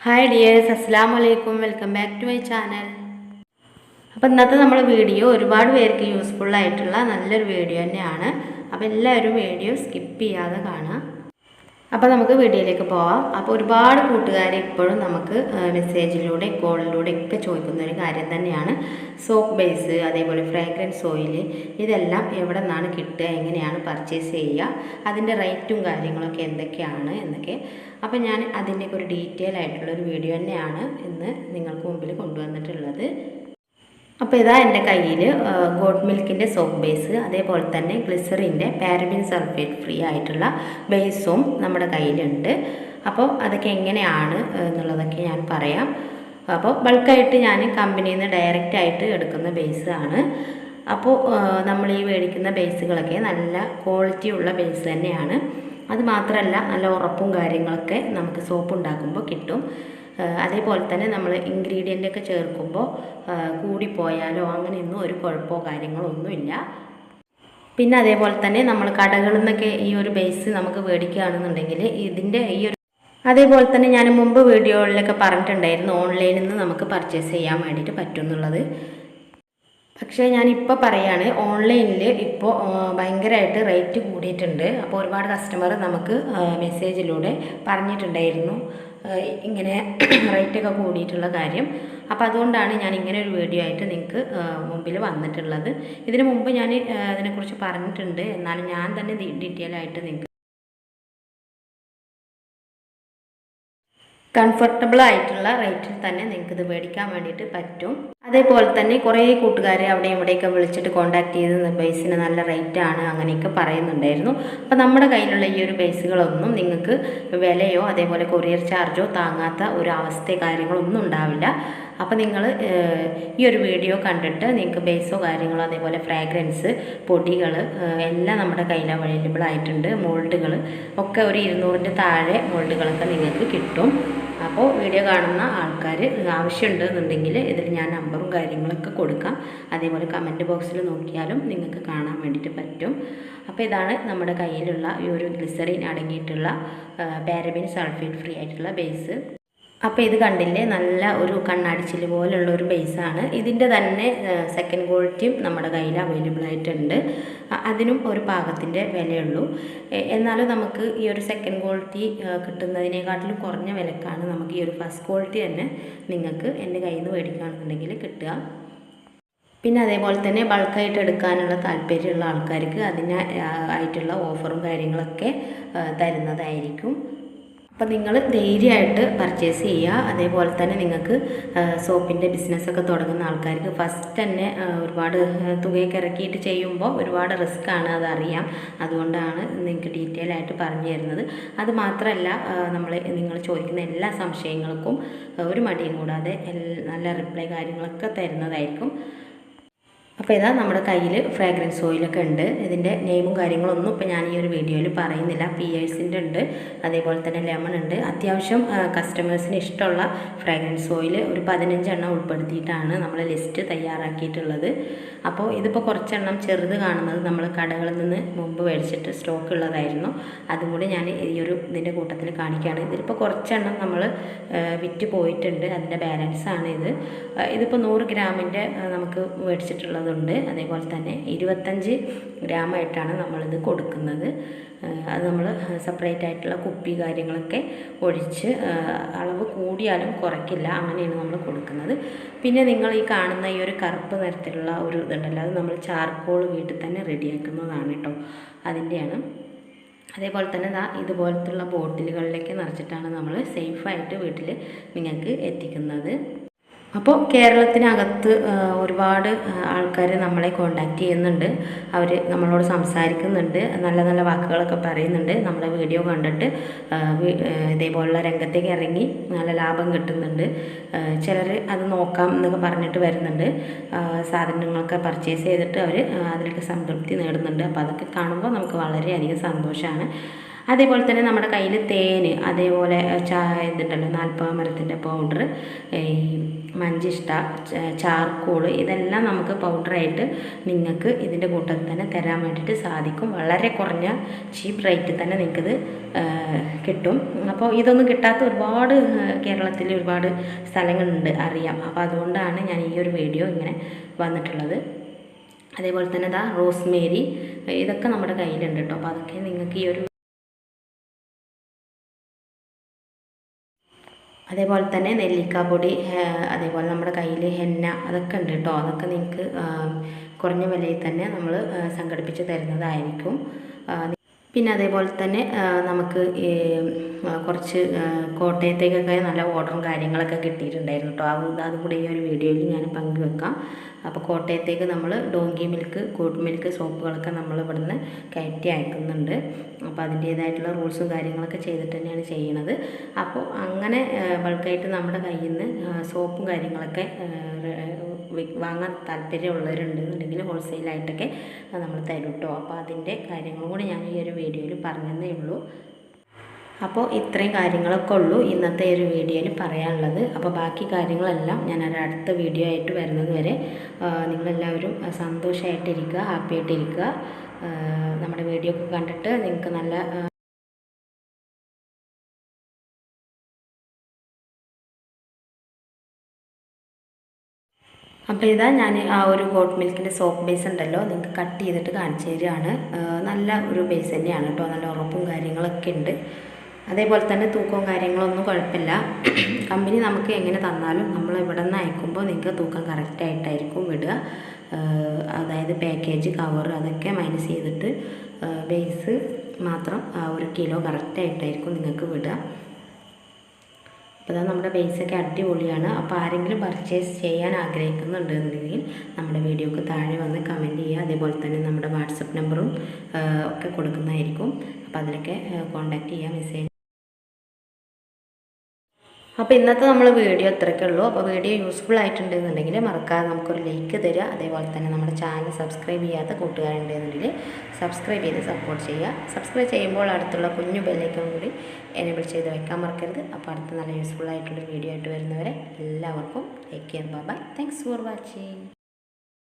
Hi dears അസ്സാം വലൈക്കും welcome back to my channel അപ്പോൾ ഇന്നത്തെ നമ്മുടെ വീഡിയോ ഒരുപാട് പേർക്ക് യൂസ്ഫുള്ളായിട്ടുള്ള നല്ലൊരു വീഡിയോ തന്നെയാണ്. അപ്പോൾ എല്ലാവരും വീഡിയോ സ്കിപ്പ് ചെയ്യാതെ കാണാം അപ്പോൾ നമുക്ക് വീഡിയോയിലേക്ക് പോവാം. അപ്പോൾ ഒരുപാട് കൂട്ടുകാർ ഇപ്പോഴും നമുക്ക് മെസ്സേജിലൂടെ കോളിലൂടെ ഒക്കെ ചോദിക്കുന്ന ഒരു കാര്യം തന്നെയാണ്. സോപ്പ് ബേസ് അതേപോലെ ഫ്രാഗ്രൻസ് ഓയിൽ ഇതെല്ലാം എവിടെ നിന്നാണ് കിട്ടുക എങ്ങനെയാണ് പർച്ചേസ് ചെയ്യുക അതിന്റെ റേറ്റും കാര്യങ്ങളൊക്കെ എന്തൊക്കെയാണ് എന്നൊക്കെ. അപ്പോൾ ഞാൻ അതിന്റെയൊക്കെ ഒരു ഡീറ്റെയിൽ ആയിട്ടുള്ളൊരു വീഡിയോ തന്നെയാണ് ഇന്ന് നിങ്ങൾക്ക് മുമ്പിൽ കൊണ്ടുവന്നിട്ടുള്ളത്. അപ്പോൾ ഇതാ എന്റെ കയ്യിൽ ഗോഡ് മിൽക്കിന്റെ സോപ്പ് ബേസ് അതേപോലെ തന്നെ ഗ്ലിസറിന്റെ പാരബിൻ സൾഫേറ്റ് ഫ്രീ ആയിട്ടുള്ള ബേസും നമ്മുടെ കയ്യിലുണ്ട്. അപ്പോൾ അതൊക്കെ എങ്ങനെയാണ് എന്നുള്ളതൊക്കെ ഞാൻ പറയാം. അപ്പോൾ ബൾക്കായിട്ട് ഞാൻ കമ്പനിയിൽ നിന്ന് ഡയറക്റ്റ് ആയിട്ട് എടുക്കുന്ന ബേസ് ആണ്. അപ്പോൾ നമ്മൾ ഈ മേടിക്കുന്ന ബേസുകളൊക്കെ നല്ല ക്വാളിറ്റി ഉള്ള ബേസ് തന്നെയാണ്. അത് മാത്രമല്ല നല്ല ഉറപ്പും കാര്യങ്ങളൊക്കെ നമുക്ക് സോപ്പ് ഉണ്ടാക്കുമ്പോൾ കിട്ടും. അതേപോലെ തന്നെ നമ്മൾ ഇൻഗ്രീഡിയന്റ് ഒക്കെ ചേർക്കുമ്പോൾ കൂടിപ്പോയാലോ അങ്ങനെയൊന്നും ഒരു കുഴപ്പമോ കാര്യങ്ങളോ ഒന്നുമില്ല. പിന്നെ അതേപോലെ തന്നെ നമ്മൾ കടകളിൽ നിന്നൊക്കെ ഈ ഒരു ബേസ് നമുക്ക് മേടിക്കുകയാണെന്നുണ്ടെങ്കിൽ ഇതിന്റെ ഈ ഒരു അതേപോലെ തന്നെ ഞാൻ മുമ്പ് വീഡിയോകളിലൊക്കെ പറഞ്ഞിട്ടുണ്ടായിരുന്നു ഓൺലൈനിൽ നിന്ന് നമുക്ക് പർച്ചേസ് ചെയ്യാൻ വേണ്ടിയിട്ട് പറ്റും എന്നുള്ളത് പക്ഷേ ഞാനിപ്പോൾ പറയാണ് ഓൺലൈനിൽ ഇപ്പോൾ ഭയങ്കരമായിട്ട് റേറ്റ് കൂടിയിട്ടുണ്ട്. അപ്പോൾ ഒരുപാട് കസ്റ്റമർ നമുക്ക് മെസ്സേജിലൂടെ പറഞ്ഞിട്ടുണ്ടായിരുന്നു. ഇങ്ങനെ റേറ്റൊക്കെ കൂടിയിട്ടുള്ള കാര്യം. അപ്പോൾ അതുകൊണ്ടാണ് ഞാൻ ഇങ്ങനെ ഒരു വീഡിയോ ആയിട്ട് നിങ്ങൾക്ക് മുമ്പിൽ വന്നിട്ടുള്ളത്. ഇതിനു മുമ്പ് ഞാൻ അതിനെക്കുറിച്ച് പറഞ്ഞിട്ടുണ്ട്. എന്നാലും ഞാൻ തന്നെ ഡീറ്റെയിൽ ആയിട്ട് നിങ്ങൾക്ക് കംഫർട്ടബിൾ ആയിട്ടുള്ള റേറ്റിൽ തന്നെ നിങ്ങൾക്ക് ഇത് മേടിക്കാൻ വേണ്ടിയിട്ട് പറ്റും. അതേപോലെ തന്നെ കുറേ കൂട്ടുകാരെ അവിടെ ഇവിടെയൊക്കെ വിളിച്ചിട്ട് കോണ്ടാക്ട് ചെയ്ത് ബേസിന് നല്ല റേറ്റ് റേറ്റാണ് അങ്ങനെയൊക്കെ പറയുന്നുണ്ടായിരുന്നു. അപ്പോൾ നമ്മുടെ കയ്യിലുള്ള ഈ ഒരു ബേസുകളൊന്നും നിങ്ങൾക്ക് വിലയോ അതേപോലെ കൊറിയർ ചാർജോ താങ്ങാത്ത ഒരു അവസ്ഥ കാര്യങ്ങളൊന്നും ഉണ്ടാവില്ല. അപ്പോൾ നിങ്ങൾ ഈ ഒരു വീഡിയോ കണ്ടിട്ട് നിങ്ങൾക്ക് ബേസോ കാര്യങ്ങളോ അതേപോലെ ഫ്രാഗ്രൻസ് പൊടികൾ എല്ലാം നമ്മുടെ കയ്യിൽ അവൈലബിൾ ആയിട്ടുണ്ട്. മോൾഡുകൾ ഒക്കെ ഒരു ഇരുന്നൂറിന്റെ താഴെ മോൾഡുകളൊക്കെ നിങ്ങൾക്ക് കിട്ടും. അപ്പോൾ വീഡിയോ കാണുന്ന ആൾക്കാർ ആവശ്യമുണ്ടെന്നുണ്ടെങ്കിൽ ഇതിൽ ഞാൻ നമ്പറും കാര്യങ്ങളൊക്കെ കൊടുക്കാം. അതേപോലെ കമന്റ് ബോക്സിൽ നോക്കിയാലും നിങ്ങൾക്ക് കാണാൻ വേണ്ടിയിട്ട് പറ്റും. അപ്പോൾ ഇതാണ് നമ്മുടെ കയ്യിലുള്ള ഈ ഒരു ഗ്ലിസറിൻ അടങ്ങിയിട്ടുള്ള പാരബിൻ സൾഫേറ്റ് ഫ്രീ ആയിട്ടുള്ള ബേസ് അപ്പോൾ ഇത് കണ്ടില്ലേ? നല്ല ഒരു കണ്ണാടിച്ചിൽ പോലുള്ള ഒരു ബേസാണ് ഇതിന്റെ തന്നെ സെക്കൻഡ് ക്വാളിറ്റിയും നമ്മുടെ കയ്യിൽ അവൈലബിൾ ആയിട്ടുണ്ട്. അതിനും ഒരു പാകത്തിന്റെ വിലയുള്ളൂ. എന്നാലും നമുക്ക് ഈ ഒരു സെക്കൻഡ് ക്വാളിറ്റി കിട്ടുന്നതിനേക്കാട്ടിലും കുറഞ്ഞ വിലക്കാണ് നമുക്ക് ഈ ഒരു ഫസ്റ്റ് ക്വാളിറ്റി തന്നെ നിങ്ങൾക്ക് എന്റെ കയ്യിൽ നിന്ന് മേടിക്കുകയാണെന്നുണ്ടെങ്കിൽ കിട്ടുക. പിന്നെ അതേപോലെ തന്നെ ബൾക്കായിട്ട് എടുക്കാനുള്ള താല്പര്യമുള്ള ആൾക്കാർക്ക് അതിന് ആയിട്ടുള്ള ഓഫറും കാര്യങ്ങളൊക്കെ തരുന്നതായിരിക്കും. അപ്പോൾ നിങ്ങൾ ധൈര്യമായിട്ട് പർച്ചേസ് ചെയ്യുക. അതേപോലെ തന്നെ നിങ്ങൾക്ക് സോപ്പിന്റെ ബിസിനസ്സൊക്കെ തുടങ്ങുന്ന ആൾക്കാർക്ക് ഫസ്റ്റ് തന്നെ ഒരുപാട് തുകയൊക്കെ ഇറക്കിയിട്ട് ചെയ്യുമ്പോൾ ഒരുപാട് റിസ്ക് ആണ് അതറിയാം. അതുകൊണ്ടാണ് നിങ്ങൾക്ക് ഡീറ്റെയിൽ ആയിട്ട് പറഞ്ഞു തരുന്നത്. അത് മാത്രമല്ല നമ്മൾ നിങ്ങൾ ചോദിക്കുന്ന എല്ലാ സംശയങ്ങൾക്കും ഒരു മടിയും കൂടാതെ നല്ല റിപ്ലൈ കാര്യങ്ങളൊക്കെ തരുന്നതായിരിക്കും. അപ്പോൾ ഇതാ നമ്മുടെ കയ്യിൽ ഫ്രാഗ്രൻസ് ഓയിലൊക്കെ ഉണ്ട്. ഇതിന്റെ നെയിമും കാര്യങ്ങളൊന്നും ഇപ്പോൾ ഞാൻ ഈ ഒരു വീഡിയോയിൽ പറയുന്നില്ല. പി ഐസിന്റെ ഉണ്ട്. അതേപോലെ തന്നെ ലെമൺ ഉണ്ട്. അത്യാവശ്യം കസ്റ്റമേഴ്സിന് ഇഷ്ടമുള്ള ഫ്രാഗ്രൻസ് ഓയിൽ ഒരു പതിനഞ്ചെണ്ണം ഉൾപ്പെടുത്തിയിട്ടാണ് നമ്മൾ ലിസ്റ്റ് തയ്യാറാക്കിയിട്ടുള്ളത്. അപ്പോൾ ഇതിപ്പോൾ കുറച്ചെണ്ണം ചെറുത് കാണുന്നത് നമ്മൾ കടകളിൽ നിന്ന് മുമ്പ് മേടിച്ചിട്ട് സ്റ്റോക്ക് ഉള്ളതായിരുന്നു. അതും കൂടി ഞാൻ ഈ ഒരു ഇതിന്റെ കൂട്ടത്തിൽ കാണിക്കുകയാണ്. ഇതിലിപ്പോൾ കുറച്ചെണ്ണം നമ്മൾ വിറ്റ് പോയിട്ടുണ്ട്. അതിന്റെ ബാലൻസാണ് ഇത്. ഇതിപ്പോൾ നൂറ് ഗ്രാമിന്റെ നമുക്ക് മേടിച്ചിട്ടുള്ളത് ഉണ്ട് അതേപോലെ തന്നെ ഇരുപത്തഞ്ച് ഗ്രാമായിട്ടാണ് നമ്മളിത് കൊടുക്കുന്നത്. അത് നമ്മൾ സെപ്പറേറ്റ് ആയിട്ടുള്ള കുപ്പി കാര്യങ്ങളൊക്കെ ഒഴിച്ച് അളവ് കൂടിയാലും കുറയ്ക്കില്ല. അങ്ങനെയാണ് നമ്മൾ കൊടുക്കുന്നത്. പിന്നെ നിങ്ങൾ ഈ കാണുന്ന ഈ ഒരു കറുപ്പ് നിറത്തിലുള്ള ഒരു ഇതുണ്ടല്ലോ അത് നമ്മൾ ചാർക്കോൾ വീട്ടിൽ തന്നെ റെഡിയാക്കുന്നതാണ് കേട്ടോ അതിന്റെയാണ്. അതേപോലെ തന്നെ ദാ ഇതുപോലത്തുള്ള ബോട്ടിലുകളിലേക്ക് നിറച്ചിട്ടാണ് നമ്മൾ സേഫായിട്ട് വീട്ടിൽ നിങ്ങൾക്ക് എത്തിക്കുന്നത്. അപ്പോൾ കേരളത്തിനകത്ത് ഒരുപാട് ആൾക്കാർ നമ്മളെ കോണ്ടാക്ട് ചെയ്യുന്നുണ്ട്. അവർ നമ്മളോട് സംസാരിക്കുന്നുണ്ട്. നല്ല നല്ല വാക്കുകളൊക്കെ പറയുന്നുണ്ട്. നമ്മളെ വീഡിയോ കണ്ടിട്ട് ഇതേപോലുള്ള രംഗത്തേക്ക് ഇറങ്ങി നല്ല ലാഭം കിട്ടുന്നുണ്ട്. ചിലർ അത് നോക്കാം എന്നൊക്കെ പറഞ്ഞിട്ട് വരുന്നുണ്ട്. സാധനങ്ങളൊക്കെ പർച്ചേസ് ചെയ്തിട്ട് അവർ അതിലൊക്കെ സംതൃപ്തി നേടുന്നുണ്ട്. അപ്പോൾ അതൊക്കെ കാണുമ്പോൾ നമുക്ക് വളരെയധികം സന്തോഷമാണ് അതേപോലെ തന്നെ നമ്മുടെ കയ്യിൽ തേന് അതേപോലെ ചായ ഇതുണ്ടല്ലോ നാൽപ്പത് മരത്തിന്റെ പൗഡർ ഈ മഞ്ചിഷ്ട ചാർക്കോൾ ഇതെല്ലാം നമുക്ക് പൗഡറായിട്ട് നിങ്ങൾക്ക് ഇതിന്റെ കൂട്ടത്തിൽ തന്നെ തരാൻ വേണ്ടിയിട്ട് സാധിക്കും. വളരെ കുറഞ്ഞ ചീപ്പ് റേറ്റിൽ തന്നെ നിങ്ങൾക്കിത് കിട്ടും. അപ്പോൾ ഇതൊന്നും കിട്ടാത്ത ഒരുപാട് കേരളത്തിൽ ഒരുപാട് സ്ഥലങ്ങളുണ്ട് അറിയാം. അപ്പോൾ അതുകൊണ്ടാണ് ഞാൻ ഈ ഒരു വീഡിയോ ഇങ്ങനെ വന്നിട്ടുള്ളത്. അതേപോലെ തന്നെ ദാ റോസ്മേരി ഇതൊക്കെ നമ്മുടെ കയ്യിലുണ്ട് കേട്ടോ. അപ്പോൾ അതൊക്കെ നിങ്ങൾക്ക് ഈ ഒരു അതേപോലെ തന്നെ നെല്ലിക്കാപ്പൊടി അതേപോലെ നമ്മുടെ കയ്യിൽ ഹെന്ന അതൊക്കെ ഉണ്ട് കേട്ടോ അതൊക്കെ നിങ്ങൾക്ക് കുറഞ്ഞ വിലയിൽ തന്നെ നമ്മൾ സംഘടിപ്പിച്ച് തരുന്നതായിരിക്കും. പിന്നെ അതേപോലെ തന്നെ നമുക്ക് കുറച്ച് കോട്ടയത്തേക്കൊക്കെ നല്ല ഓർഡറും കാര്യങ്ങളൊക്കെ കിട്ടിയിട്ടുണ്ടായിരുന്നു കേട്ടോ അത് അതും കൂടെ ഈ ഒരു വീഡിയോയിൽ ഞാൻ പങ്കുവെക്കാം. അപ്പോൾ കോട്ടയത്തേക്ക് നമ്മൾ ഡോങ്കി മിൽക്ക് ഗുഡ് മിൽക്ക് സോപ്പുകളൊക്കെ നമ്മൾ ഇവിടുന്ന് കയറ്റി അയക്കുന്നുണ്ട്. അപ്പോൾ അതിന്റേതായിട്ടുള്ള റൂൾസും കാര്യങ്ങളൊക്കെ ചെയ്തിട്ട് തന്നെയാണ് ചെയ്യണത് അപ്പോൾ അങ്ങനെ ബൾക്കായിട്ട് നമ്മുടെ കയ്യിൽ നിന്ന് സോപ്പും കാര്യങ്ങളൊക്കെ വാങ്ങാൻ താല്പര്യമുള്ളവരുണ്ടെന്നുണ്ടെങ്കിൽ ഹോൾസെയിലായിട്ടൊക്കെ നമ്മൾ തരും കേട്ടോ അപ്പോൾ അതിന്റെ കാര്യങ്ങളും കൂടി ഞാൻ ഈ ഒരു വീഡിയോയിൽ പറഞ്ഞതേ ഉള്ളൂ. അപ്പോൾ ഇത്രയും കാര്യങ്ങളൊക്കെ ഉള്ളൂ ഇന്നത്തെ ഒരു വീഡിയോയിൽ പറയാനുള്ളത്. അപ്പോൾ ബാക്കി കാര്യങ്ങളെല്ലാം ഞാൻ ഒരു അടുത്ത വീഡിയോ ആയിട്ട് വരുന്നത് വരെ നിങ്ങളെല്ലാവരും സന്തോഷമായിട്ടിരിക്കുക ഹാപ്പി ആയിട്ടിരിക്കുക നമ്മുടെ വീഡിയോ ഒക്കെ കണ്ടിട്ട് നിങ്ങൾക്ക് നല്ല അപ്പോൾ ഇതാ ഞാൻ ആ ഒരു ഗോട്ട് മിൽക്കിന്റെ സോപ്പ് ബേസ് ഉണ്ടല്ലോ നിങ്ങൾക്ക് കട്ട് ചെയ്തിട്ട് കാണിച്ചു തരികയാണ്. നല്ല ഒരു ബേസ് തന്നെയാണ് കേട്ടോ. നല്ല ഉറപ്പും കാര്യങ്ങളൊക്കെ ഉണ്ട്. അതേപോലെ തന്നെ തൂക്കവും കാര്യങ്ങളൊന്നും കുഴപ്പമില്ല. കമ്പനി നമുക്ക് എങ്ങനെ തന്നാലും നമ്മൾ ഇവിടെ നിന്ന് അയക്കുമ്പോൾ നിങ്ങൾക്ക് തൂക്കം കറക്റ്റായിട്ടായിരിക്കും വിടുക. അതായത് പാക്കേജ് കവർ അതൊക്കെ മൈനസ് ചെയ്തിട്ട് ബേസ് മാത്രം ഒരു കിലോ കറക്റ്റായിട്ടായിരിക്കും നിങ്ങൾക്ക് വിടുക. അപ്പോൾ നമ്മുടെ ബേസൊക്കെ അടിപൊളിയാണ്. അപ്പോൾ ആരെങ്കിലും പർച്ചേസ് ചെയ്യാൻ ആഗ്രഹിക്കുന്നുണ്ടെന്നുണ്ടെങ്കിൽ നമ്മുടെ വീഡിയോക്ക് താഴെ വന്ന് കമന്റ് ചെയ്യുക. അതേപോലെ തന്നെ നമ്മുടെ വാട്സപ്പ് നമ്പറും ഒക്കെ കൊടുക്കുന്നതായിരിക്കും. അപ്പോൾ അതിലൊക്കെ കോൺടാക്റ്റ് ചെയ്യുക മെസ്സേജ് അപ്പോൾ ഇന്നത്തെ നമ്മൾ വീഡിയോ അത്രയ്ക്കേ ഉള്ളൂ. അപ്പോൾ വീഡിയോ യൂസ്ഫുൾ ആയിട്ടുണ്ടെന്നുണ്ടെങ്കിൽ മറക്കാതെ നമുക്കൊരു ലൈക്ക് തരിക. അതേപോലെ തന്നെ നമ്മുടെ ചാനൽ സബ്സ്ക്രൈബ് ചെയ്യാത്ത കൂട്ടുകാരുണ്ടെന്നുണ്ടെങ്കിൽ സബ്സ്ക്രൈബ് ചെയ്ത് സപ്പോർട്ട് ചെയ്യുക. സബ്സ്ക്രൈബ് ചെയ്യുമ്പോൾ അടുത്തുള്ള കുഞ്ഞു ബെല്ലേക്കും കൂടി എനേബിൾ ചെയ്ത് വെക്കാൻ മറക്കരുത്. അപ്പോൾ അടുത്ത നല്ല യൂസ്ഫുൾ ആയിട്ടുള്ള വീഡിയോ ആയിട്ട് വരുന്നവരെ എല്ലാവർക്കും take care bye thanks for watching